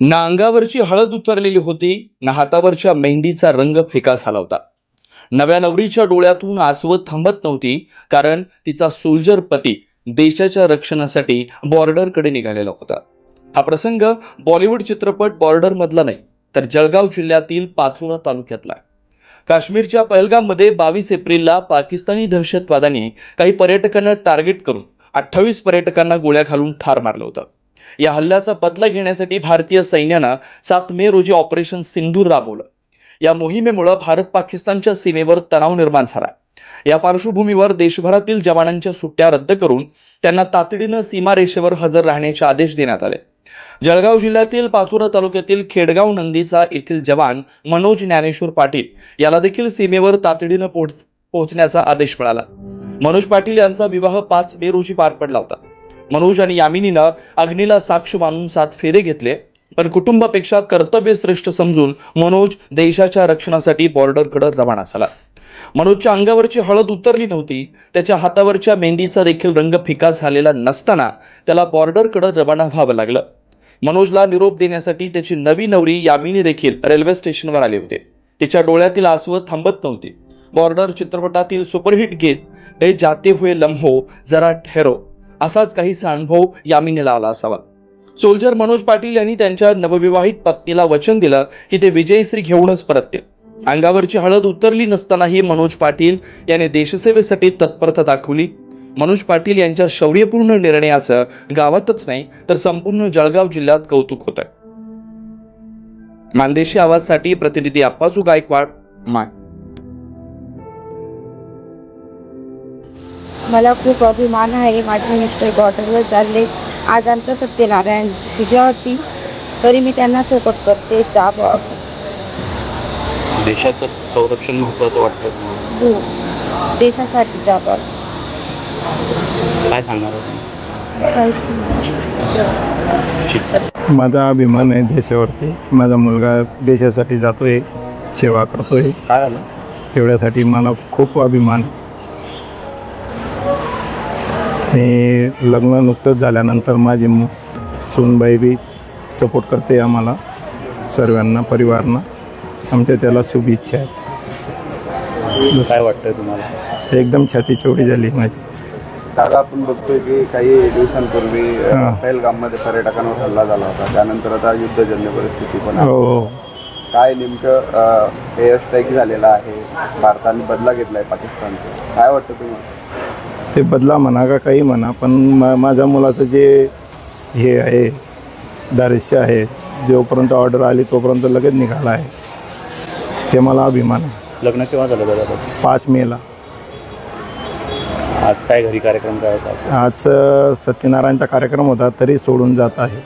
ना अंगावरची हळद उतरलेली होती. ना हातावरच्या मेहंदीचा रंग फिका झाला होता. नव्या नवरीच्या डोळ्यातून आसवत थांबत नव्हती कारण तिचा सोल्जर पती देशाच्या रक्षणासाठी बॉर्डरकडे निघालेला होता. हा प्रसंग बॉलिवूड चित्रपट बॉर्डर मधला नाही तर जळगाव जिल्ह्यातील पाचोरा तालुक्यातला काश्मीरच्या पहलगाममध्ये बावीस एप्रिलला पाकिस्तानी दहशतवाद्यांनी काही पर्यटकांना टार्गेट करून अठ्ठावीस पर्यटकांना गोळ्या घालून ठार मारलं होतं. या हल्ल्याचा बदला घेण्यासाठी भारतीय सैन्यानं सात मे रोजी ऑपरेशन सिंदूर राबवलं. या मोहिमेमुळे भारत पाकिस्तानच्या सीमेवर तणाव निर्माण झाला. या पार्श्वभूमीवर देशभरातील जवानांच्या सुट्ट्या रद्द करून त्यांना तातडीनं सीमारेषेवर हजर राहण्याचे आदेश देण्यात आले. जळगाव जिल्ह्यातील पाचोरा तालुक्यातील खेडगाव नंदीचा येथील जवान मनोज ज्ञानेश्वर पाटील याला देखील सीमेवर तातडीनं पोहोचण्याचा आदेश मिळाला. मनोज पाटील यांचा विवाह पाच मे रोजी पार पडला होता. मनोज आणि यामिनीनं अग्नीला साक्ष मानून सात फेरे घेतले. पण कुटुंबापेक्षा कर्तव्य श्रेष्ठ समजून मनोज देशाच्या रक्षणासाठी बॉर्डरकडे रवाना झाला. मनोजच्या अंगावरची हळद उतरली नव्हती. त्याच्या हातावरच्या मेहंदीचा देखील रंग फिका झालेला नसताना त्याला बॉर्डरकडे रवाना व्हावं लागलं. मनोजला निरोप देण्यासाठी त्याची नवी नवरी यामिनी देखील रेल्वे स्टेशनवर आले होते. तिच्या डोळ्यातील आसव थांबत नव्हती. बॉर्डर चित्रपटातील सुपरहिट गीत हे जाते हुए लम्हो जरा ठेरो असाच काहीसा अनुभव यामिनीला आला असावा. सोल्जर मनोज पाटील यांनी त्यांच्या नवविवाहित पत्नीला वचन दिलं की ते विजयश्री घेऊनच परततील. अंगावरची हळद उतरली नसतानाही मनोज पाटील याने देशसेवेसाठी तत्परता दाखवली. मनोज पाटील यांच्या शौर्यपूर्ण निर्णयाचं गावातच नाही तर संपूर्ण जळगाव जिल्ह्यात कौतुक होत आहे मानदेशी आवाजसाठी प्रतिनिधी अप्पासू गायकवाड माय. मला खूप अभिमान आहे. माझे मिस्टर बॉर्डरवर चालले. आज आमचं सत्यनारायण पूजा होती. तरी मी त्यांना सपोर्ट करते. जा बुवा. देशाचं संरक्षण महत्वाचं वाटतं. हो. देशासाठी जा बुवा. काय सांगणार. माझा अभिमान आहे देशावरती. माझा मुलगा देशासाठी जातोय सेवा करतोय. काय आलं तेवढ्यासाठी मला खूप अभिमान मी लग्न नुकतंच झाल्यानंतर माझी सूनबाई बी सपोर्ट करते आम्हाला सर्वांना परिवारांना. आमच्या त्याला शुभेच्छा आहेत. काय वाटतंय तुम्हाला? एकदम छाती चौडी झाली माझी. दादा आपण बघतोय की काही दिवसांपूर्वी. पहलगाममध्ये पर्यटकांवर हल्ला झाला होता. त्यानंतर आता युद्धजन्य परिस्थिती पण आहे. हो हो. काय नेमकं एअर स्ट्राईक झालेला आहे? भारताने बदला घेतलाय पाकिस्तानचा. काय वाटतं तुम्हाला? ते बदला म्हणा का काही म्हणा पण मा माझ्या मुलाचं जे हे आहे दारिश्य आहे जोपर्यंत ऑर्डर आली तोपर्यंत लगेच निघाला आहे. ते मला अभिमान आहे. लग्न केव्हा झालं दादा पाच मेला आज काय घरी कार्यक्रम काय होता? आज सत्यनारायणचा कार्यक्रम होता तरी सोडून जात आहे.